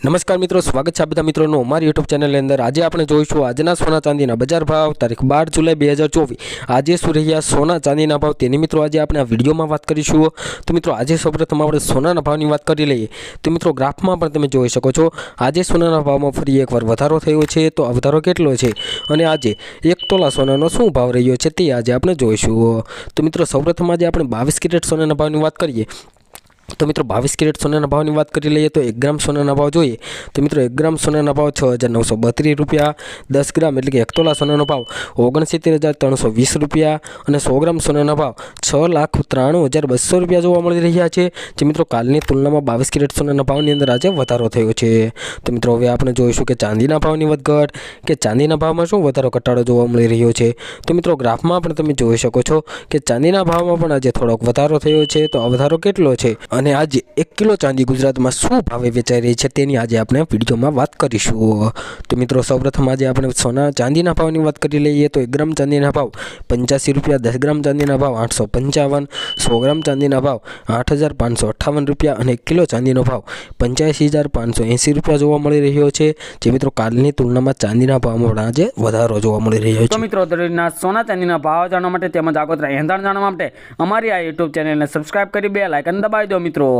નમસ્કાર મિત્રો, સ્વાગત છે આ બધા મિત્રોનું અમારી યુટ્યુબ ચેનલની અંદર. આજે આપણે જોઈશું આજના સોના ચાંદીના બજાર ભાવ, તારીખ બાર જુલાઈ બે હજાર ચોવીસ. આજે શું રહ્યા સોના ચાંદીના ભાવ? તેની મિત્રો આજે આપણે આ વિડીયોમાં વાત કરીશું. તો મિત્રો, આજે સૌપ્રથમ આપણે સોનાના ભાવની વાત કરી લઈએ. તો મિત્રો, ગ્રાફમાં પણ તમે જોઈ શકો છો, આજે સોનાના ભાવમાં ફરી એકવાર વધારો થયો છે. તો આ વધારો કેટલો છે? અને આજે એક તોલા સોનાનો શું ભાવ રહ્યો છે તે આજે આપણે જોઈશું. તો મિત્રો, સૌપ્રથમ આજે આપણે બાવીસ કેરેટ સોનાના ભાવની વાત કરીએ. તો મિત્રો બાવીસ કેરેટ સોનાના ભાવની વાત કરી લઈએ તો એક ગ્રામ સોનાના ભાવ જોઈએ. તો મિત્રો એક ગ્રામ સોનાના ભાવ છ હજાર નવસો બત્રીસ રૂપિયા, દસ ગ્રામ એટલે કે એક તોલા સોનાનો ભાવ ઓગણસિત્તેર હજાર ત્રણસો વીસ રૂપિયા અને સો ગ્રામ સોનાના ભાવ છ લાખ ત્રાણું હજાર બસો રૂપિયા જોવા મળી રહ્યા છે. જે મિત્રો કાલની તુલનામાં બાવીસ કેરેટ સોનાના ભાવની અંદર આજે વધારો થયો છે. તો મિત્રો હવે આપણે જોઈશું કે ચાંદીના ભાવની વધઘટ કે ચાંદીના ભાવમાં શું વધારો ઘટાડો જોવા મળી રહ્યો છે. તો મિત્રો ગ્રાફમાં પણ તમે જોઈ શકો છો કે ચાંદીના ભાવમાં પણ આજે થોડોક વધારો થયો છે. તો આ વધારો કેટલો છે અને આજે એક કિલો ચાંદી ગુજરાતમાં શું ભાવે વેચાઈ રહી છે તેની આજે આપણે વિડીયોમાં વાત કરીશું. તો મિત્રો સૌપ્રથમ આજે આપણે સોના ચાંદીના ભાવની વાત કરી લઈએ તો એક ગ્રામ ચાંદીના ભાવ પંચ્યાસી રૂપિયા, દસ ગ્રામ ચાંદીના ભાવ આઠસો પંચાવન સો ગ્રામ ચાંદીના ભાવ આઠ હજાર પાંચસો અઠ્ઠાવન રૂપિયા અને કિલો ચાંદીનો ભાવ પંચ્યાસી હજાર પાંચસો એંસી રૂપિયા જોવા મળી રહ્યો છે. જે મિત્રો કાલની તુલનામાં ચાંદીના ભાવમાં આજે વધારો જોવા મળી રહ્યો છે. મિત્રો દરરોજના સોના ચાંદીના ભાવ જાણવા માટે તેમજ આગોતરા એંધાણ જાણવા માટે અમારી આ યુટ્યુબ ચેનલને સબસ્ક્રાઇબ કરી બે લાઇકન દબાવી દો મિત્રો.